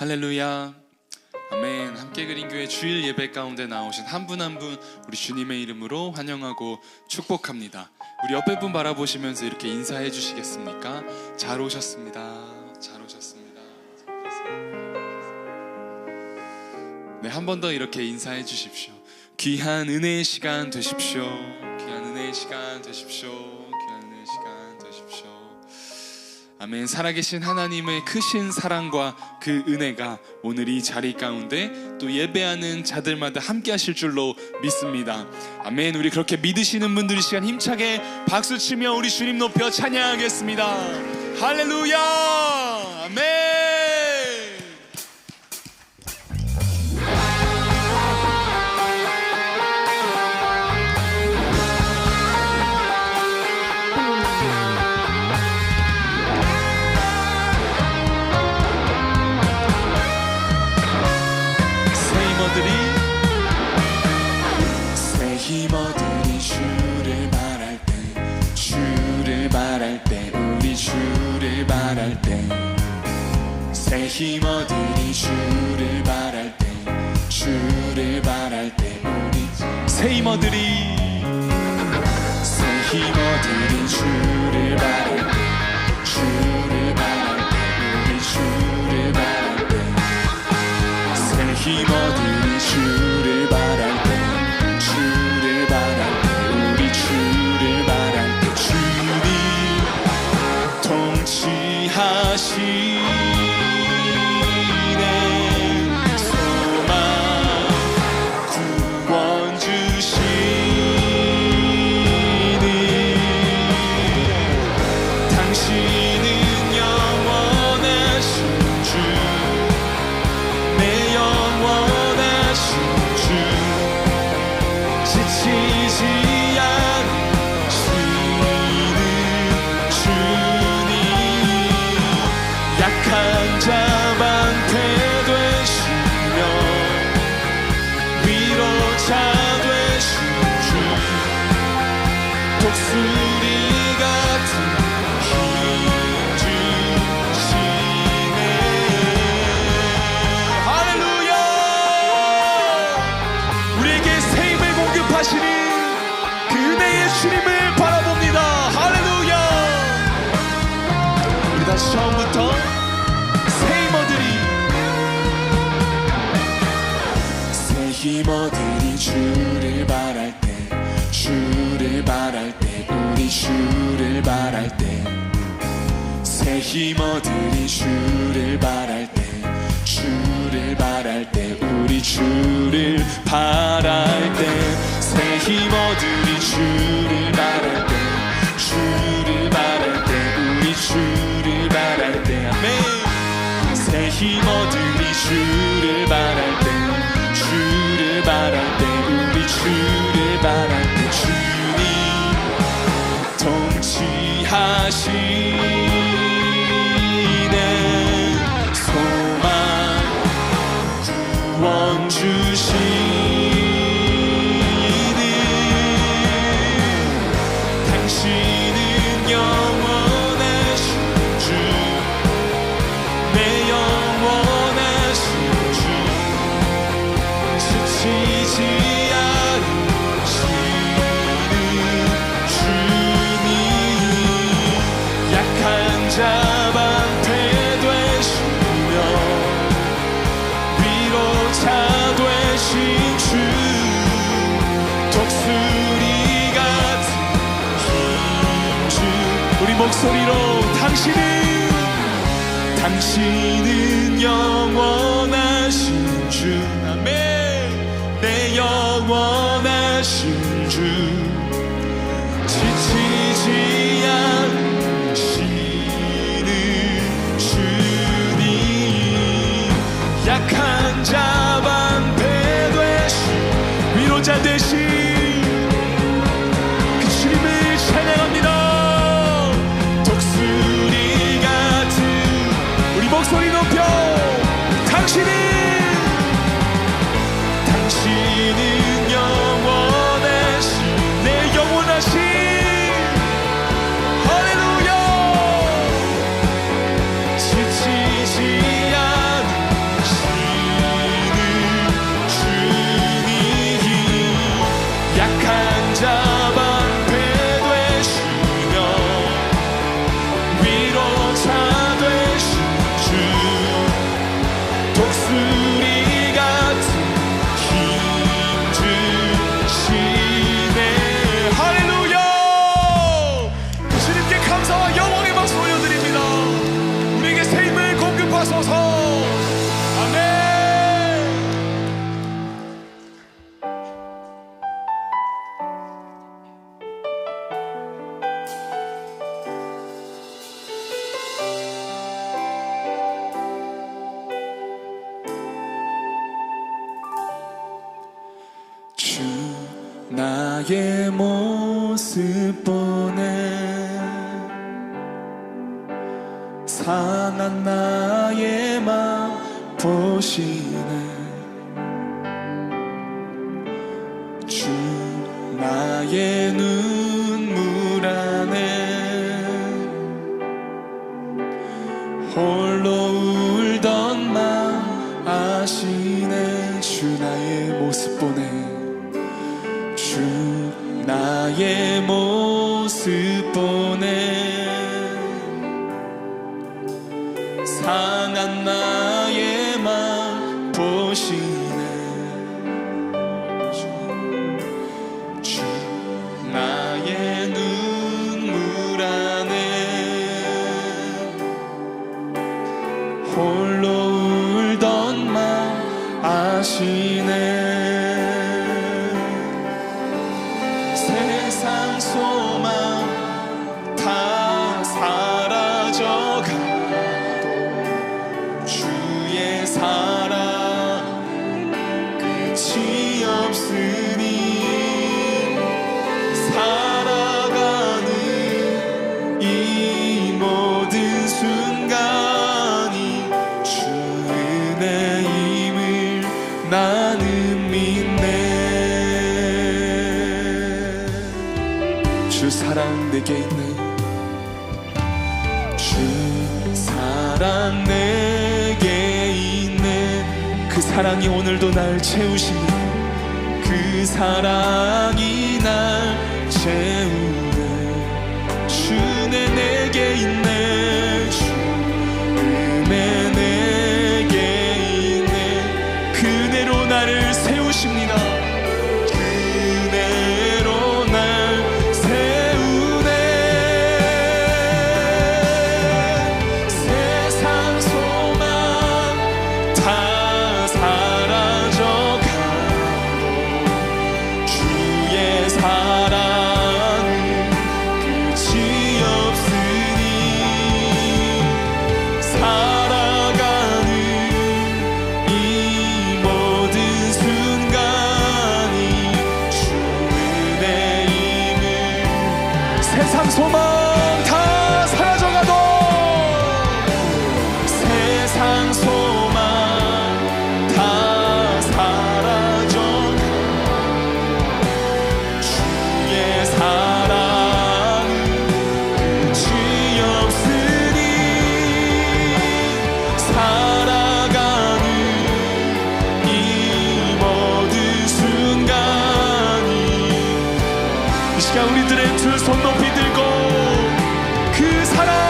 할렐루야. 아멘. 함께 그린 교회 주일 예배 가운데 나오신 한 분 한 분 우리 주님의 이름으로 환영하고 축복합니다. 우리 옆에 분 바라보시면서 이렇게 인사해 주시겠습니까? 잘 오셨습니다. 잘 오셨습니다. 네, 한 번 더 이렇게 인사해 주십시오. 귀한 은혜의 시간 되십시오. 귀한 은혜의 시간 되십시오. 아멘. 살아계신 하나님의 크신 사랑과 그 은혜가 오늘 이 자리 가운데 또 예배하는 자들마다 함께 하실 줄로 믿습니다. 아멘. 우리 그렇게 믿으시는 분들 이 시간 힘차게 박수 치며 우리 주님 높여 찬양하겠습니다. 할렐루야! 아멘. 바랄 때 우리 주를 바랄 때새 힘어들이 주를 바랄 때 주를 바랄 때 우리 새 힘어들이 새 힘어들이 주를 바랄 때 주를 지 힘어들이 주를 바랄 때 주를 바랄 때 우리 주를 바랄 때새 힘어들이 주를 바랄 때 주를 바랄 때 우리 주를 바랄 때새 힘어들이 주를 바랄 때 주를 바랄 때 우리 주를 바랄 때 아멘 새 힘어들이 주를 바랄 통치하시 목소리로 당신은 당신은 영원하신 주. 아멘. 내 영원하신 주. 지치지 나의 모습 보내. 사난 나의 마음 보시네. 주 나의 눈물 안에 홀로 울던 마음 아시네. 주 나의 모습 보내. 나의 모습 보 사랑 내게 있네. 주 사랑 내게 있네. 그 사랑이 오늘도 날 채우시네. 그 사랑이 날 채우네. 주내 내게 있네. 시간 우리들의 두 손 높이 들고 그 사랑